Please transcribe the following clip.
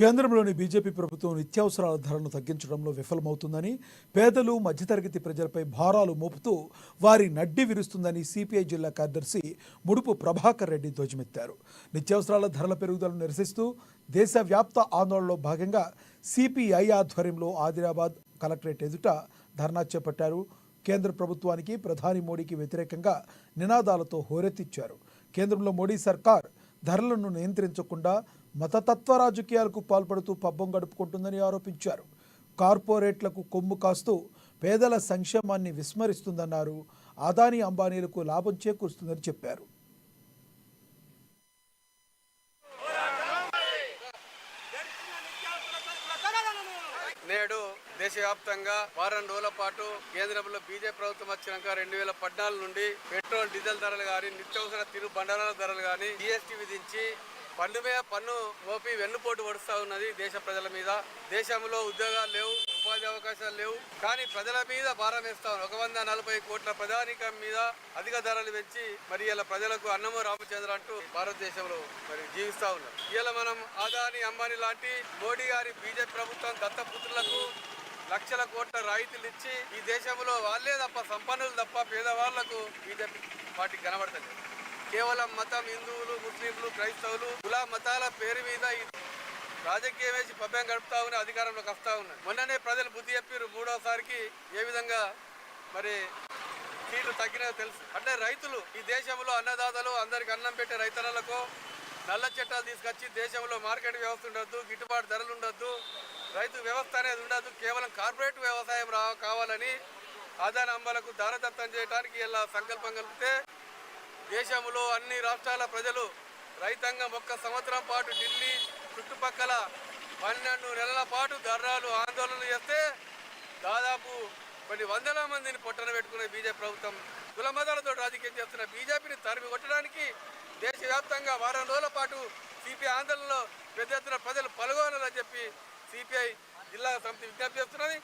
కేంద్రంలోని బీజేపీ ప్రభుత్వం నిత్యావసరాల ధరలను తగ్గించడంలో విఫలమవుతుందని పేదలు మధ్యతరగతి ప్రజలపై భారాలు మోపుతూ వారి నడ్డి విరుస్తుందని సిపిఐ జిల్లా కార్యదర్శి ముడుపు ప్రభాకర్ రెడ్డి ధ్వజమెత్తారు. నిత్యావసరాల ధరల పెరుగుదలను నిరసిస్తూ దేశవ్యాప్త ఆందోళనలో భాగంగా సిపిఐ ఆధ్వర్యంలో ఆదిలాబాద్ కలెక్టరేట్ ఎదుట ధర్నా చేపట్టారు. కేంద్ర ప్రభుత్వానికి ప్రధాని మోడీకి వ్యతిరేకంగా నినాదాలతో హోరెత్తిచ్చారు. కేంద్రంలో మోడీ సర్కార్ ధరలను నియంత్రించకుండా మతతత్వ రాజకీయాలకు పాల్పడుతూ పబ్బం గడుపుకుంటుందని ఆరోపించారు. కార్పొరేట్లకు కొమ్ము కాస్తూ పేదల సంక్షేమాన్ని విస్మరిస్తుందన్నారు. అదానీ అంబానీలకు లాభం చేకూరుస్తుందని చెప్పారు. నేడు దేశవ్యాప్తంగా వారం రోజుల పాటు కేంద్రంలో బీజేపీ ప్రభుత్వం వచ్చినాక రెండు వేల పద్నాలుగు నుండి పెట్రోల్ డీజిల్ ధరలు కానీ నిత్యావసర తిరు బండారాల ధరలు కానీ జీఎస్టీ విధించి పన్ను మీద పన్ను మోపి వెన్నుపోటు పడుస్తూ ఉన్నది దేశ ప్రజల మీద. దేశంలో ఉద్యోగాలు లేవు ఉపాధి అవకాశాలు లేవు. కానీ ప్రజల మీద భారం వేస్తా ఉన్నారు ఒక వంద నలభై కోట్ల ప్రధానికం మీద అధిక ధరలు పెంచి మరి ఇలా ప్రజలకు అన్నము రామచంద్ర అంటూ భారతదేశంలో మరి జీవిస్తా ఉన్నారు. ఇలా మనం ఆదాని అంబానీ లాంటి మోడీ గారి బీజేపీ ప్రభుత్వం దత్తపుత్రులకు లక్షల కోట్ల రాయితీలు ఇచ్చి ఈ దేశంలో వాళ్ళే తప్ప సంపన్నులు తప్ప పేదవాళ్ళకు బీజేపీ పార్టీ కనబడతలేదు. కేవలం మతం హిందువులు ముస్లింలు క్రైస్తవులు కులా మతాల పేరు మీద ఈ రాజకీయం వేసి పబ్బం గడుపుతా ఉన్నాయి అధికారంలోకి వస్తా ఉన్నాయి మొన్ననే ప్రజలు బుద్ధి చెప్పారు మూడోసారికి ఏ విధంగా మరి సీట్లు తగ్గినా తెలుసు. అంటే రైతులు ఈ దేశంలో అన్నదాతలు అందరికి అన్నం పెట్టే రైతన్నలకు నల్ల చట్టాలు తీసుకొచ్చి దేశంలో మార్కెట్ వ్యవస్థ ఉండొద్దు గిట్టుబాటు ధరలు ఉండొద్దు రైతు వ్యవస్థ అనేది ఉండదు కేవలం కార్పొరేట్ వ్యవసాయం రా కావాలని ఆదాయ అంబాలకు దానదత్తం చేయడానికి ఇలా సంకల్పం కలిపితే దేశంలో అన్ని రాష్ట్రాల ప్రజలు రైతాంగం ఒక్క సంవత్సరం పాటు ఢిల్లీ చుట్టుపక్కల పన్నెండు నెలల పాటు ధర్నాలు ఆందోళనలు చేస్తే దాదాపు కొన్ని వందల మందిని పొట్టన పెట్టుకునే బీజేపీ ప్రభుత్వం కులమతాలతో రాజకీయం చేస్తున్న బీజేపీని తరిమి కొట్టడానికి దేశవ్యాప్తంగా వారం రోజుల పాటు సిపిఐ ఆందోళనలో పెద్ద ఎత్తున ప్రజలు పాల్గొనాలని చెప్పి సిపిఐ జిల్లా సమితి విజ్ఞప్తి చేస్తున్నది.